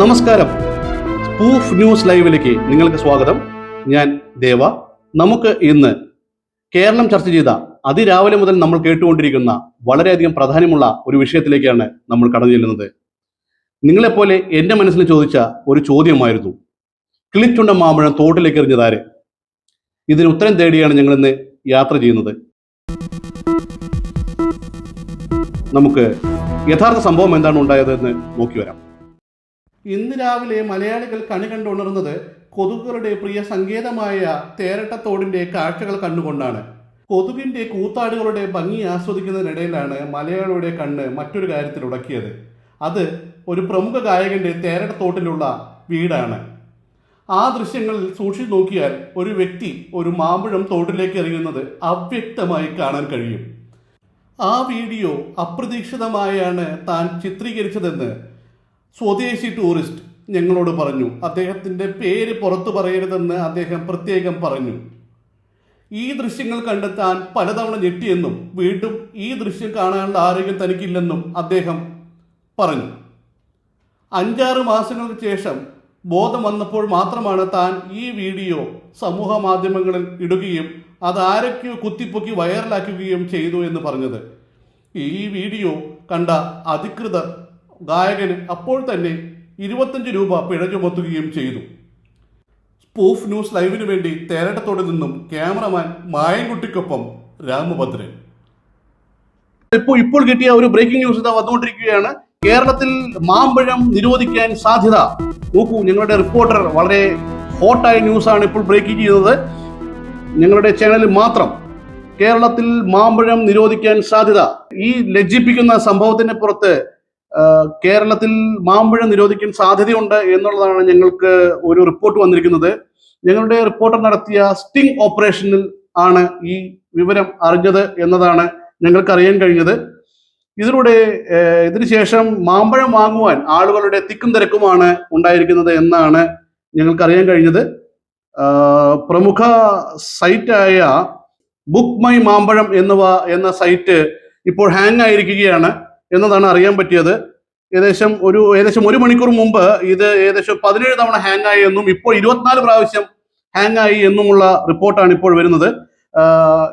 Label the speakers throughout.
Speaker 1: നമസ്കാരം. Spoof news ലൈവിലേക്ക് നിങ്ങൾക്ക് സ്വാഗതം. ഞാൻ ദേവ. നമുക്ക് ഇന്ന് കേരളം ചർച്ച ചെയ്ത അതിരാവിലെ മുതൽ നമ്മൾ കേട്ടുകൊണ്ടിരിക്കുന്ന വളരെയധികം പ്രാധാന്യമുള്ള ഒരു വിഷയത്തിലേക്കാണ് നമ്മൾ കടന്നു ചെല്ലുന്നത്. നിങ്ങളെപ്പോലെ എന്റെ മനസ്സിൽ ചോദിച്ച ഒരു ചോദ്യമായിരുന്നു. കിളിച്ചുണ്ട മാമ്പഴം തോട്ടിലേക്ക് എറിഞ്ഞതാര് ഇതിന് ഉത്തരം തേടിയാണ് ഞങ്ങൾ ഇന്ന് യാത്ര ചെയ്യുന്നത്. നമുക്ക് യഥാർത്ഥ സംഭവം എന്താണ് ഉണ്ടായതെന്ന് നോക്കി വരാം. ഇന്ന് രാവിലെ മലയാളികൾ കണി കണ്ടുണർന്നത് കൊതുകുകളുടെ പ്രിയ സങ്കേതമായ തേരട്ടത്തോടിന്റെ കാഴ്ചകൾ കണ്ടുകൊണ്ടാണ്. കൊതുകിന്റെ കൂത്താടുകളുടെ ഭംഗി ആസ്വദിക്കുന്നതിനിടയിലാണ് മലയാളിയുടെ കണ്ണ് മറ്റൊരു കാര്യത്തിൽ ഉടക്കിയത്. അത് ഒരു പ്രമുഖ ഗായകന്റെ തേരട്ടത്തോട്ടിലുള്ള വീടാണ്. ആ ദൃശ്യങ്ങളിൽ സൂക്ഷിച്ചു നോക്കിയാൽ ഒരു വ്യക്തി ഒരു മാമ്പഴം തോട്ടിലേക്ക് എറിയുന്നത് അവ്യക്തമായി കാണാൻ കഴിയും. ആ വീഡിയോ അപ്രതീക്ഷിതമായാണ് താൻ ചിത്രീകരിച്ചതെന്ന് സ്വദേശി ടൂറിസ്റ്റ് ഞങ്ങളോട് പറഞ്ഞു അദ്ദേഹത്തിന്റെ പേര് പുറത്തു പറയരുതെന്ന് അദ്ദേഹം പ്രത്യേകം പറഞ്ഞു. ഈ ദൃശ്യങ്ങൾ കണ്ടെത്താൻ താൻ പലതവണ ഞെട്ടിയെന്നും വീണ്ടും ഈ ദൃശ്യം കാണാനുള്ള ആരോഗ്യം തനിക്കില്ലെന്നും അദ്ദേഹം പറഞ്ഞു. അഞ്ചാറ് മാസങ്ങൾക്ക് ശേഷം ബോധം വന്നപ്പോൾ മാത്രമാണ് താൻ ഈ വീഡിയോ സമൂഹ മാധ്യമങ്ങളിൽ ഇടുകയും അത് ആരൊക്കെയോ കുത്തിപ്പൊക്കി വൈറലാക്കുകയും ചെയ്തു എന്ന് പറഞ്ഞത്. ഈ വീഡിയോ കണ്ട അധികൃതർ ഗായകന് അപ്പോൾ തന്നെ ഇരുപത്തഞ്ച് രൂപ പിഴ ചുമത്തുകയും ചെയ്തു. സ്പൂഫ് ന്യൂസ് ലൈവിന് വേണ്ടി തേരട്ടത്തോട് നിന്നും ക്യാമറമാൻ മായൻകുട്ടിക്കൊപ്പം രാമഭദ്രൻ. ഇപ്പോൾ ഇപ്പോൾ കിട്ടിയ ഒരു ബ്രേക്കിംഗ് ന്യൂസ് ഇതാ വന്നുകൊണ്ടിരിക്കുകയാണ്. കേരളത്തിൽ മാമ്പഴം നിരോധിക്കാൻ സാധ്യത. നോക്കൂ ഞങ്ങളുടെ റിപ്പോർട്ടർ വളരെ ഹോട്ടായ ന്യൂസാണ് ഇപ്പോൾ ബ്രേക്ക് ചെയ്യുന്നത് ഞങ്ങളുടെ ചാനലിൽ മാത്രം കേരളത്തിൽ മാമ്പഴം നിരോധിക്കാൻ സാധ്യത. ഈ ലജ്ജിപ്പിക്കുന്ന സംഭവത്തിന് പുറത്ത് കേരളത്തിൽ മാമ്പഴം നിരോധിക്കാൻ സാധ്യതയുണ്ട് എന്നുള്ളതാണ് ഞങ്ങൾക്ക് ഒരു റിപ്പോർട്ട് വന്നിരിക്കുന്നത്. ഞങ്ങളുടെ റിപ്പോർട്ടർ നടത്തിയ സ്റ്റിംഗ് ഓപ്പറേഷനിൽ ആണ് ഈ വിവരം അറിഞ്ഞത് എന്നതാണ് ഞങ്ങൾക്ക് അറിയാൻ കഴിഞ്ഞത്. ഇതിലൂടെ ഇതിനുശേഷം മാമ്പഴം വാങ്ങുവാൻ ആളുകളുടെ തിക്കും തിരക്കുമാണ് ഉണ്ടായിരിക്കുന്നത് എന്നാണ് ഞങ്ങൾക്ക് അറിയാൻ കഴിഞ്ഞത്. പ്രമുഖ സൈറ്റായ ബുക്ക് മൈ മാമ്പഴം എന്നിവ എന്ന സൈറ്റ് ഇപ്പോൾ ഹാങ് ആയിരിക്കുകയാണ്. എന്നതാണ് അറിയാൻ പറ്റിയത്. ഏകദേശം ഒരു ഏകദേശം ഒരു മണിക്കൂർ മുമ്പ് ഇത് ഏകദേശം പതിനേഴ് തവണ ഹാങ് ആയി എന്നും ഇപ്പോൾ ഇരുപത്തിനാല് പ്രാവശ്യം ഹാങ് ആയി എന്നുമുള്ള റിപ്പോർട്ടാണ് ഇപ്പോൾ വരുന്നത്.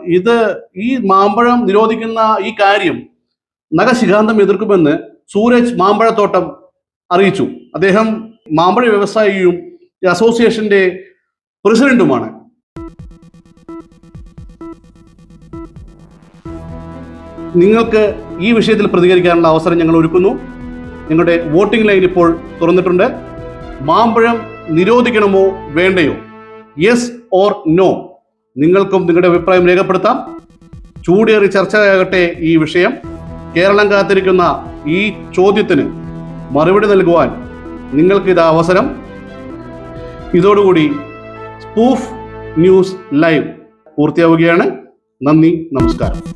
Speaker 1: ഇത് ഈ മാമ്പഴം നിരോധിക്കുന്ന ഈ കാര്യം നഖശിഖാന്തം എതിർക്കുമെന്ന് സൂരജ് മാമ്പഴത്തോട്ടം അറിയിച്ചു. അദ്ദേഹം മാമ്പഴ വ്യവസായിയും അസോസിയേഷന്റെ പ്രസിഡന്റുമാണ് നിങ്ങൾക്ക് ഈ വിഷയത്തിൽ പ്രതികരിക്കാനുള്ള അവസരം ഞങ്ങൾ ഒരുക്കുന്നു. നിങ്ങളുടെ വോട്ടിംഗ് ലൈൻ ഇപ്പോൾ തുറന്നിട്ടുണ്ട്. മാമ്പഴം നിരോധിക്കണമോ വേണ്ടയോ? യെസ് ഓർ നോ നിങ്ങൾക്കും നിങ്ങളുടെ അഭിപ്രായം രേഖപ്പെടുത്താം. ചൂടേറി ചർച്ചയാകട്ടെ ഈ വിഷയം. കേരളം കാത്തിരിക്കുന്ന ഈ ചോദ്യത്തിന് മറുപടി നൽകുവാൻ നിങ്ങൾക്ക് ഇത് അവസരം. ഇതോടുകൂടി സ്പൂഫ് ന്യൂസ് ലൈവ് പൂർത്തിയാവുകയാണ്. നന്ദി നമസ്കാരം.